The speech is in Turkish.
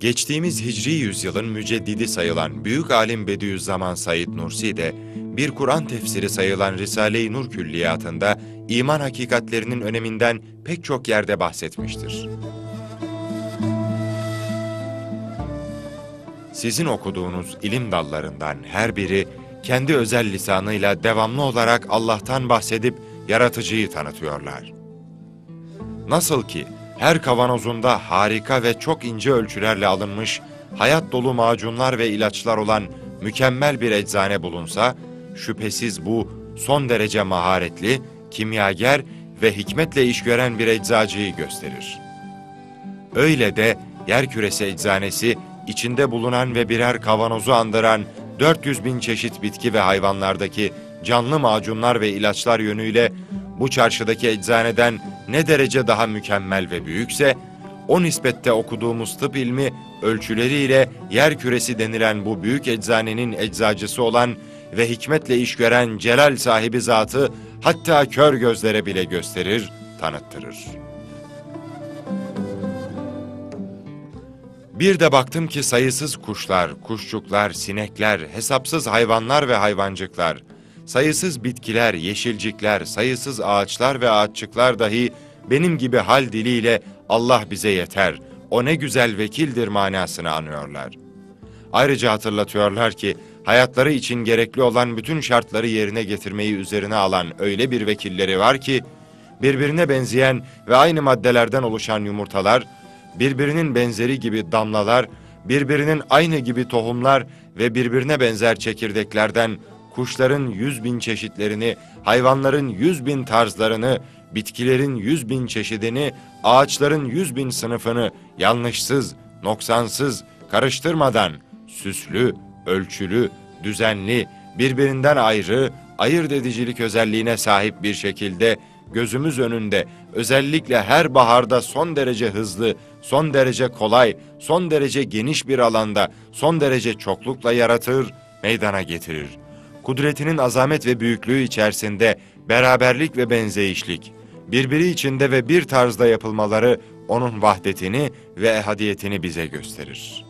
Geçtiğimiz Hicri yüzyılın müceddidi sayılan Büyük Alim Bediüzzaman Said Nursi de bir Kur'an tefsiri sayılan Risale-i Nur Külliyatında iman hakikatlerinin öneminden pek çok yerde bahsetmiştir. Sizin okuduğunuz ilim dallarından her biri kendi özel lisanıyla devamlı olarak Allah'tan bahsedip yaratıcıyı tanıtıyorlar. Nasıl ki her kavanozunda harika ve çok ince ölçülerle alınmış hayat dolu macunlar ve ilaçlar olan mükemmel bir eczane bulunsa, şüphesiz bu son derece maharetli, kimyager ve hikmetle iş gören bir eczacıyı gösterir. Öyle de yerküresi eczanesi içinde bulunan ve birer kavanozu andıran 400 bin çeşit bitki ve hayvanlardaki canlı macunlar ve ilaçlar yönüyle bu çarşıdaki eczaneden ne derece daha mükemmel ve büyükse, o nispette okuduğumuz tıp ilmi ölçüleriyle yer küresi denilen bu büyük eczanenin eczacısı olan ve hikmetle iş gören celal sahibi zatı hatta kör gözlere bile gösterir, tanıttırır. Bir de baktım ki sayısız kuşlar, kuşçuklar, sinekler, hesapsız hayvanlar ve hayvancıklar, sayısız bitkiler, yeşilcikler, sayısız ağaçlar ve ağaççıklar dahi benim gibi hal diliyle Allah bize yeter, o ne güzel vekildir manasını anıyorlar. Ayrıca hatırlatıyorlar ki hayatları için gerekli olan bütün şartları yerine getirmeyi üzerine alan öyle bir vekilleri var ki, birbirine benzeyen ve aynı maddelerden oluşan yumurtalar, birbirinin benzeri gibi damlalar, birbirinin aynı gibi tohumlar ve birbirine benzer çekirdeklerden kuşların yüz bin çeşitlerini, hayvanların yüz bin tarzlarını, bitkilerin yüz bin çeşidini, ağaçların yüz bin sınıfını yanlışsız, noksansız, karıştırmadan, süslü, ölçülü, düzenli, birbirinden ayrı, ayırt edicilik özelliğine sahip bir şekilde gözümüz önünde özellikle her baharda son derece hızlı, son derece kolay, son derece geniş bir alanda, son derece çoklukla yaratır, meydana getirir. Kudretinin azamet ve büyüklüğü içerisinde beraberlik ve benzeyişlik, birbiri içinde ve bir tarzda yapılmaları onun vahdetini ve ehadiyetini bize gösterir.''